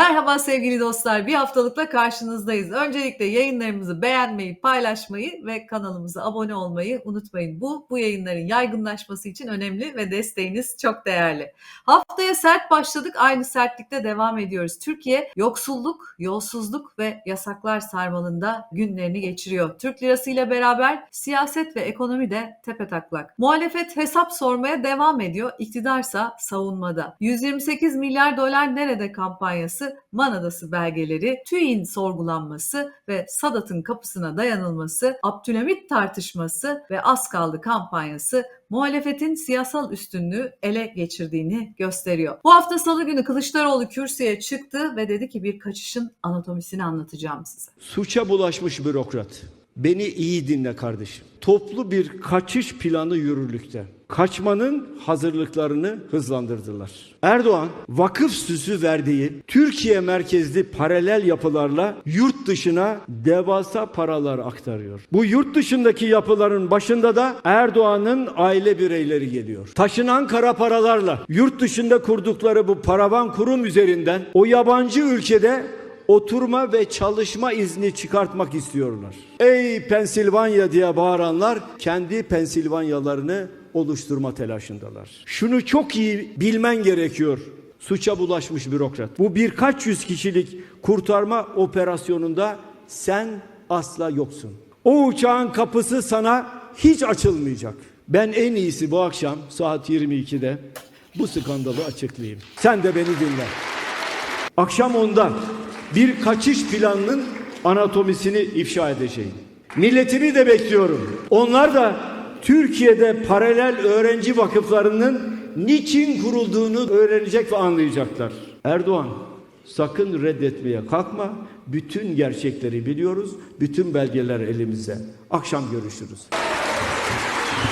Merhaba sevgili dostlar. Bir haftalıkla karşınızdayız. Öncelikle yayınlarımızı beğenmeyi, paylaşmayı ve kanalımıza abone olmayı unutmayın. Bu, bu yayınların yaygınlaşması için önemli ve desteğiniz çok değerli. Haftaya sert başladık, aynı sertlikte devam ediyoruz. Türkiye yoksulluk, yolsuzluk ve yasaklar sarmalında günlerini geçiriyor. Türk lirası ile beraber siyaset ve ekonomi de tepetaklak. Muhalefet hesap sormaya devam ediyor, iktidarsa savunmada. 128 milyar dolar nerede kampanyası, Man Adası belgeleri, TÜİ'nin sorgulanması ve Sadat'ın kapısına dayanılması, Abdülhamit tartışması ve az kaldı kampanyası muhalefetin siyasal üstünlüğü ele geçirdiğini gösteriyor. Bu hafta salı günü Kılıçdaroğlu kürsüye çıktı ve dedi ki bir kaçışın anatomisini anlatacağım size. Suça bulaşmış bürokrat. Beni iyi dinle kardeşim. Toplu bir kaçış planı yürürlükte. Kaçmanın hazırlıklarını hızlandırdılar. Erdoğan vakıf süsü verdiği Türkiye merkezli paralel yapılarla yurt dışına devasa paralar aktarıyor. Bu yurt dışındaki yapıların başında da Erdoğan'ın aile bireyleri geliyor. Taşınan kara paralarla yurt dışında kurdukları bu paravan kurum üzerinden o yabancı ülkede oturma ve çalışma izni çıkartmak istiyorlar. Ey Pensilvanya diye bağıranlar kendi Pensilvanyalarını oluşturma telaşındalar. Şunu çok iyi bilmen gerekiyor. Suça bulaşmış bürokrat. Bu birkaç yüz kişilik kurtarma operasyonunda sen asla yoksun. O uçağın kapısı sana hiç açılmayacak. Ben en iyisi bu akşam saat 22'de bu skandalı açıklayayım. Sen de beni dinle. Akşam onda bir kaçış planının anatomisini ifşa edeceğim. Milletimi de bekliyorum. Onlar da Türkiye'de paralel öğrenci vakıflarının niçin kurulduğunu öğrenecek ve anlayacaklar. Erdoğan sakın reddetmeye kalkma. Bütün gerçekleri biliyoruz. Bütün belgeler elimizde. Akşam görüşürüz.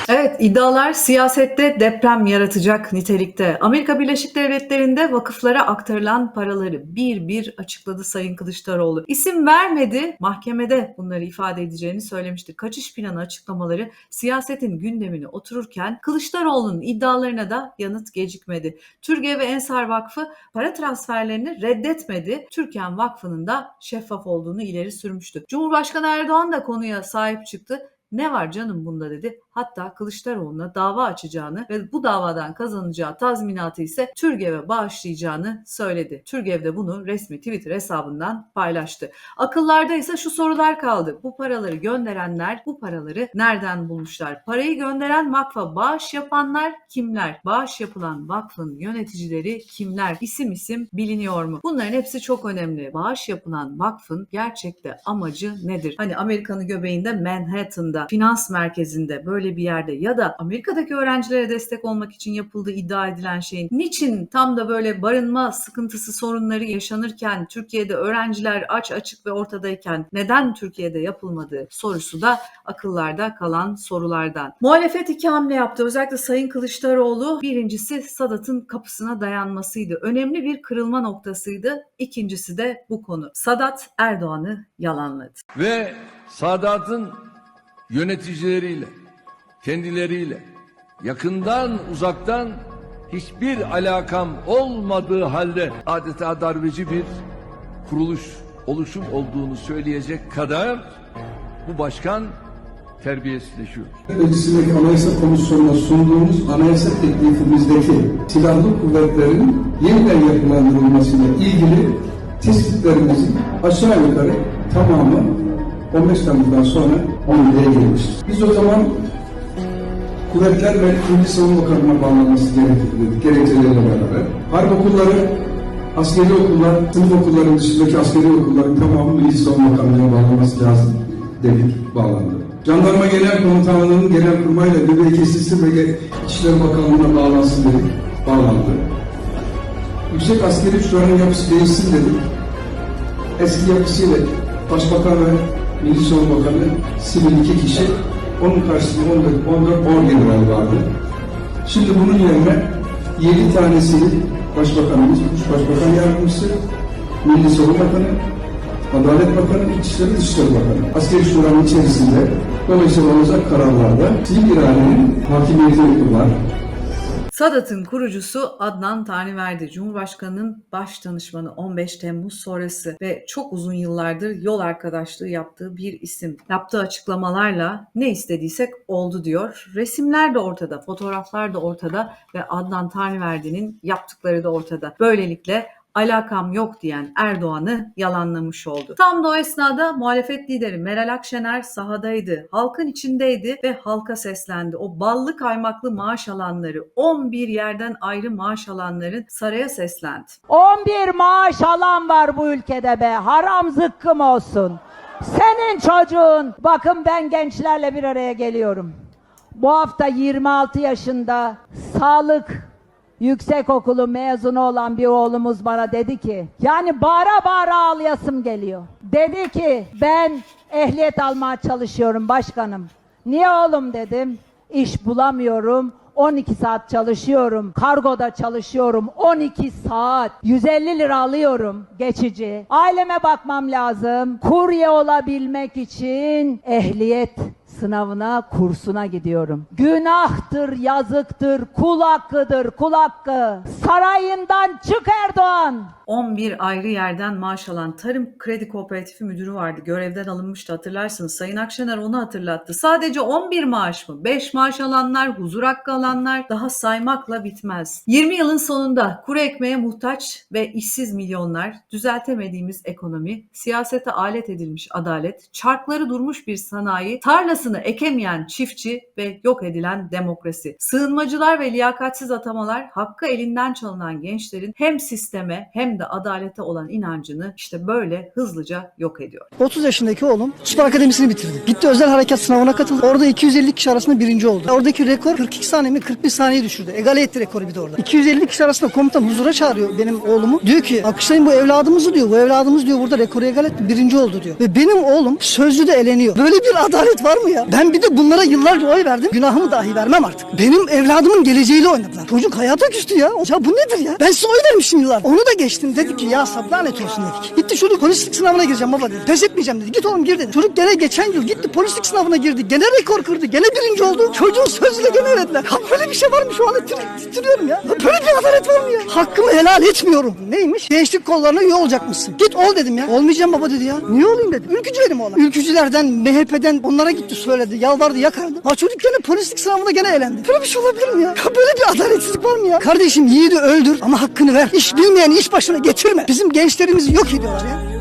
Evet iddialar siyasette deprem yaratacak nitelikte. Amerika Birleşik Devletleri'nde vakıflara aktarılan paraları bir bir açıkladı Sayın Kılıçdaroğlu. İsim vermedi, mahkemede bunları ifade edeceğini söylemişti. Kaçış planı açıklamaları siyasetin gündemine otururken Kılıçdaroğlu'nun iddialarına da yanıt gecikmedi. Türkiye ve Ensar Vakfı para transferlerini reddetmedi. Türkan Vakfı'nın da şeffaf olduğunu ileri sürmüştü. Cumhurbaşkanı Erdoğan da konuya sahip çıktı. Ne var canım bunda dedi. Hatta Kılıçdaroğlu'na dava açacağını ve bu davadan kazanacağı tazminatı ise Türgev'e bağışlayacağını söyledi. Türgev de bunu resmi Twitter hesabından paylaştı. Akıllarda ise şu sorular kaldı. Bu paraları gönderenler bu paraları nereden bulmuşlar? Parayı gönderen vakfa bağış yapanlar kimler? Bağış yapılan vakfın yöneticileri kimler? İsim isim biliniyor mu? Bunların hepsi çok önemli. Bağış yapılan vakfın gerçekte amacı nedir? Hani Amerika'nın göbeğinde Manhattan'da, finans merkezinde böyle bir yerde ya da Amerika'daki öğrencilere destek olmak için yapıldığı iddia edilen şeyin niçin tam da böyle barınma sıkıntısı sorunları yaşanırken Türkiye'de öğrenciler aç açık ve ortadayken neden Türkiye'de yapılmadığı sorusu da akıllarda kalan sorulardan. Muhalefet iki hamle yaptı. Özellikle Sayın Kılıçdaroğlu birincisi Sadat'ın kapısına dayanmasıydı. Önemli bir kırılma noktasıydı. İkincisi de bu konu. Sadat Erdoğan'ı yalanladı. ve Sadat'ın yöneticileriyle, kendileriyle yakından uzaktan hiçbir alakam olmadığı halde adeta darbeci bir kuruluş, oluşum olduğunu söyleyecek kadar bu başkan terbiyesizleşiyor. Meclisindeki Anayasa Komisyonu'na sunduğumuz anayasa teklifimizdeki silahlı kuvvetlerin yeniden yapılandırılmasıyla ilgili tespitlerimizin aşağı yukarı tamamı 15 Temmuz'dan sonra yürürlüğe girmiştir. Biz o zaman kuvvetler ve Milli Savunma Bakanlığı'na bağlanması gerektiğini gerekçeleriyle beraber harp okulları, askeri okullar, sınıf okulların dışındaki askeri okulların tamamı Milli Savunma Bakanlığı'na bağlanması lazım dedik, bağlandı. Jandarma Genel Komutanlığı'nın genel kurmayla kesilsin ve İçişleri Bakanlığı'na bağlansın dedik, bağlandı. Yüksek askeri güçlerin yapısı değişsin dedik. Eski yapısıyla Başbakan ve Milli Savunma Bakanı sivil iki kişi, onun karşısında 14, 14 orgeneral vardı. Şimdi bunun yerine 7 tanesini Başbakanımız, Başbakan Yardımcısı, Milli Savunma Bakanı, Adalet Bakanı, İçişleri Dışişleri Bakanı. Askeri Şura'nın içerisinde dolayısıyla olacak kararlarda sivil iradenin hakimiyetini var. Sadat'ın kurucusu Adnan Taniverdi, Cumhurbaşkanı'nın baş danışmanı 15 Temmuz sonrası ve çok uzun yıllardır yol arkadaşlığı yaptığı bir isim. Yaptığı açıklamalarla ne istediysek oldu diyor. Resimler de ortada, fotoğraflar da ortada ve Adnan Taniverdi'nin yaptıkları da ortada. Böylelikle alakam yok diyen Erdoğan'ı yalanlamış oldu. Tam da o esnada muhalefet lideri Meral Akşener sahadaydı, halkın içindeydi ve halka seslendi. O ballı kaymaklı maaş alanları, 11 yerden ayrı maaş alanların saraya seslendi. 11 maaş alan var bu ülkede be. Haram zıkkım olsun. Senin çocuğun. Bakın ben gençlerle bir araya geliyorum. Bu hafta 26 yaşında sağlık yüksekokulu mezunu olan bir oğlumuz bana dedi ki yani bağıra bağıra ağlayasım geliyor. Dedi ki ben ehliyet almaya çalışıyorum başkanım. Niye oğlum dedim. İş bulamıyorum. 12 saat çalışıyorum. Kargoda çalışıyorum. 12 saat. 150 lira alıyorum geçici. Aileme bakmam lazım. Kurye olabilmek için ehliyet sınavına, kursuna gidiyorum. Günahtır, yazıktır, kul hakkıdır, kul hakkı. Sarayından çık Erdoğan. 11 ayrı yerden maaş alan Tarım Kredi Kooperatifi müdürü vardı. Görevden alınmıştı hatırlarsınız. Sayın Akşener onu hatırlattı. Sadece 11 maaş mı? 5 maaş alanlar, huzur hakkı alanlar daha saymakla bitmez. 20 yılın sonunda kuru ekmeğe muhtaç ve işsiz milyonlar, düzeltemediğimiz ekonomi, siyasete alet edilmiş adalet, çarkları durmuş bir sanayi, tarlasını ekemeyen çiftçi ve yok edilen demokrasi. Sığınmacılar ve liyakatsiz atamalar hakkı elinden çalınan gençlerin hem sisteme hem de adalete olan inancını işte böyle hızlıca yok ediyor. 30 yaşındaki oğlum Spor Akademisi'ni bitirdi. Gitti özel harekat sınavına katıldı. Orada 250 kişi arasında birinci oldu. Oradaki rekor 42 saniye mi 41 saniye düşürdü. Egale etti rekoru bir de orada. 250 kişi arasında komutan huzura çağırıyor benim oğlumu. Diyor ki alkışlayın bu evladımızı diyor. Bu evladımız diyor burada rekoru egale etti. Birinci oldu diyor. Ve benim oğlum sözlüde eleniyor. Böyle bir adalet var mı ya? Ben bir de bunlara yıllarca oy verdim. Günahımı dahi vermem artık. Benim evladımın geleceğiyle oynadılar. Çocuk hayata küstü ya. Ya bu nedir ya? Ben size oy vermişim yıllar. Onu da geçtim. Dedik ki ya sablanet olsun dedik. Gitti çocuk polislik sınavına gireceğim baba dedi. Pes etmeyeceğim dedi. Git oğlum gir dedi. Çocuk gene geçen yıl gitti polislik sınavına girdi. Gene rekor kırdı. Gene birinci oldu. Çocuğun sözüyle gene elediler. Ya böyle bir şey var mı şu anda titriyorum ya. ya. Böyle bir adalet var mı ya? Hakkımı helal etmiyorum. Neymiş? Gençlik kollarına üye olacakmışsın. Git ol dedim ya. Olmayacağım baba dedi ya. Niye olayım dedi. Ülkücü benim oğlan. Ülkücülerden, MHP'den onlara gitti söyledi. Yalvardı yakardı. Ha çocuk gene polislik sınavına gene elendi. Böyle bir şey olabilir mi ya? Ya böyle bir adaletsizlik var mı ya? Kardeşim yiğidi öldür ama hakkını ver. İş bilmeyen iş başına getirme. Bizim gençlerimizi yok ediyorlar ya.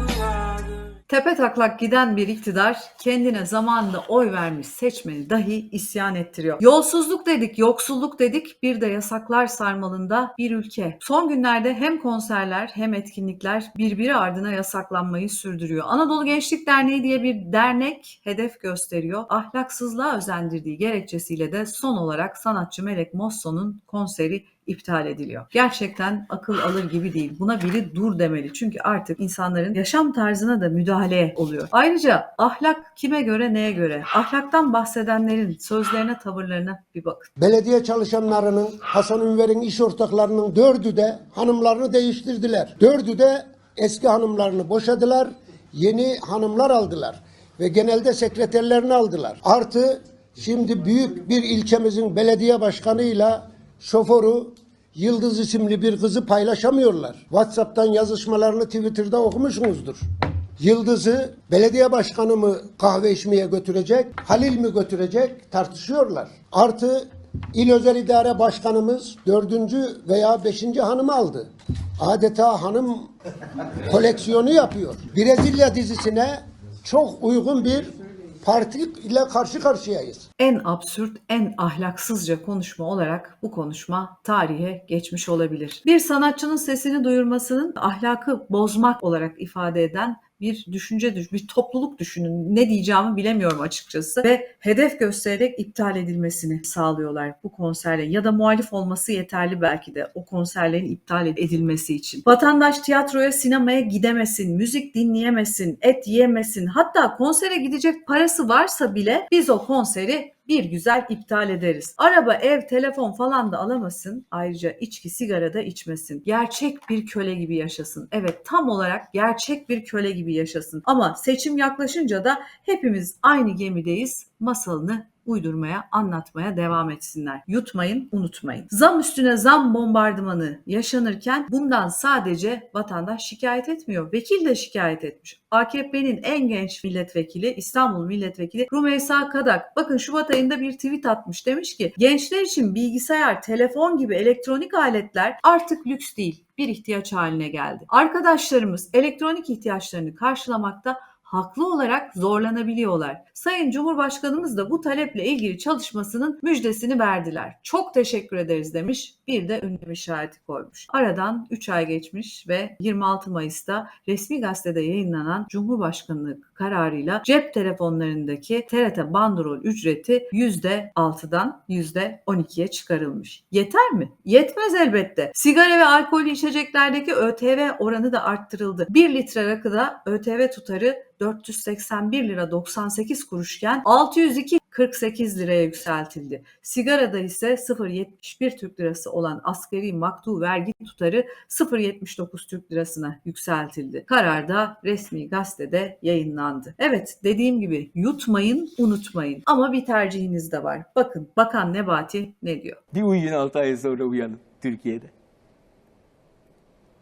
Tepe taklak giden bir iktidar kendine zamanında oy vermiş seçmeni dahi isyan ettiriyor. Yolsuzluk dedik, yoksulluk dedik, bir de yasaklar sarmalında bir ülke. Son günlerde hem konserler hem etkinlikler birbiri ardına yasaklanmayı sürdürüyor. Anadolu Gençlik Derneği diye bir dernek hedef gösteriyor. Ahlaksızlığa özendirdiği gerekçesiyle de son olarak sanatçı Melek Mosso'nun konseri iptal ediliyor. Gerçekten akıl alır gibi değil. Buna biri dur demeli. Çünkü artık insanların yaşam tarzına da müdahale oluyor. Ayrıca ahlak kime göre neye göre? Ahlaktan bahsedenlerin sözlerine tavırlarına bir bakın. Belediye çalışanlarının, Hasan Ünver'in iş ortaklarının dördü de hanımlarını değiştirdiler. Dördü de eski hanımlarını boşadılar, yeni hanımlar aldılar. Ve genelde sekreterlerini aldılar. Artı şimdi büyük bir ilçemizin belediye başkanıyla şoförü Yıldız isimli bir kızı paylaşamıyorlar. WhatsApp'tan yazışmalarını Twitter'da okumuşsunuzdur. Yıldız'ı belediye başkanı mı kahve içmeye götürecek, Halil mi götürecek tartışıyorlar. Artı İl Özel İdare Başkanımız dördüncü veya beşinci hanımı aldı. Adeta hanım koleksiyonu yapıyor. Brezilya dizisine çok uygun bir parti ile karşı karşıyayız. en absürt, en ahlaksızca konuşma olarak bu konuşma tarihe geçmiş olabilir. Bir sanatçının sesini duyurmasının ahlakı bozmak olarak ifade eden bir düşünce, düş- bir topluluk düşünün. Ne diyeceğimi bilemiyorum açıkçası. Ve hedef göstererek iptal edilmesini sağlıyorlar bu konserlerin. Ya da muhalif olması yeterli belki de o konserlerin iptal edilmesi için. Vatandaş tiyatroya, sinemaya gidemesin, müzik dinleyemesin, et yemesin. Hatta konsere gidecek parası varsa bile biz o konseri bir güzel iptal ederiz. Araba, ev, telefon falan da alamasın. Ayrıca içki, sigara da içmesin. Gerçek bir köle gibi yaşasın. Evet tam olarak gerçek bir köle gibi yaşasın. Ama seçim yaklaşınca da hepimiz aynı gemideyiz masalını uydurmaya, anlatmaya devam etsinler. Yutmayın, unutmayın. Zam üstüne zam bombardımanı yaşanırken bundan sadece vatandaş şikayet etmiyor. Vekil de şikayet etmiş. AKP'nin en genç milletvekili, İstanbul milletvekili Rumeysa Kadak. Bakın Şubat ayında bir tweet atmış. Demiş ki gençler için bilgisayar, telefon gibi elektronik aletler artık lüks değil bir ihtiyaç haline geldi. Arkadaşlarımız elektronik ihtiyaçlarını karşılamakta haklı olarak zorlanabiliyorlar. Sayın Cumhurbaşkanımız da bu taleple ilgili çalışmasının müjdesini verdiler. Çok teşekkür ederiz demiş. Bir de ünlem işareti koymuş. Aradan 3 ay geçmiş ve 26 Mayıs'ta resmi gazetede yayınlanan Cumhurbaşkanlığı kararıyla cep telefonlarındaki TRT bandrol ücreti %6'dan %12'ye çıkarılmış. Yeter mi? Yetmez elbette. Sigara ve alkollü içeceklerdeki ÖTV oranı da arttırıldı. 1 litre rakıda ÖTV tutarı 481 lira 98 kuruşken 602 48 liraya yükseltildi. Sigarada ise 0.71 Türk lirası olan asgari maktu vergi tutarı 0.79 Türk lirasına yükseltildi. Karar da resmi gazetede yayınlandı. Evet dediğim gibi yutmayın, unutmayın. Ama bir tercihiniz de var. Bakın Bakan Nebati ne diyor? Bir uyuyun 6 ay sonra uyanın Türkiye'de.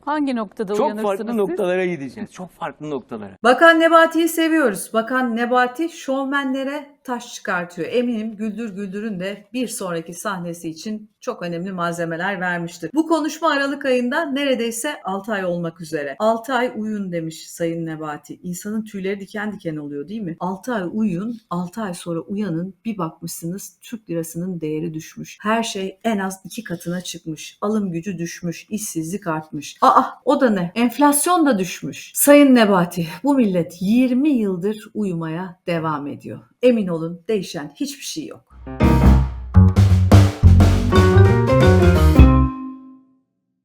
Hangi noktada Çok uyanırsınız farklı siz? noktalara gideceğiz. Çok farklı noktalara. Bakan Nebati'yi seviyoruz. Bakan Nebati şovmenlere taş çıkartıyor. Eminim Güldür Güldür'ün de bir sonraki sahnesi için çok önemli malzemeler vermiştir. Bu konuşma Aralık ayında neredeyse 6 ay olmak üzere. 6 ay uyun demiş Sayın Nebati. İnsanın tüyleri diken diken oluyor değil mi? 6 ay uyuyun, 6 ay sonra uyanın bir bakmışsınız Türk lirasının değeri düşmüş. Her şey en az iki katına çıkmış. Alım gücü düşmüş, işsizlik artmış. Aa o da ne? Enflasyon da düşmüş. Sayın Nebati bu millet 20 yıldır uyumaya devam ediyor. Emin olun değişen hiçbir şey yok.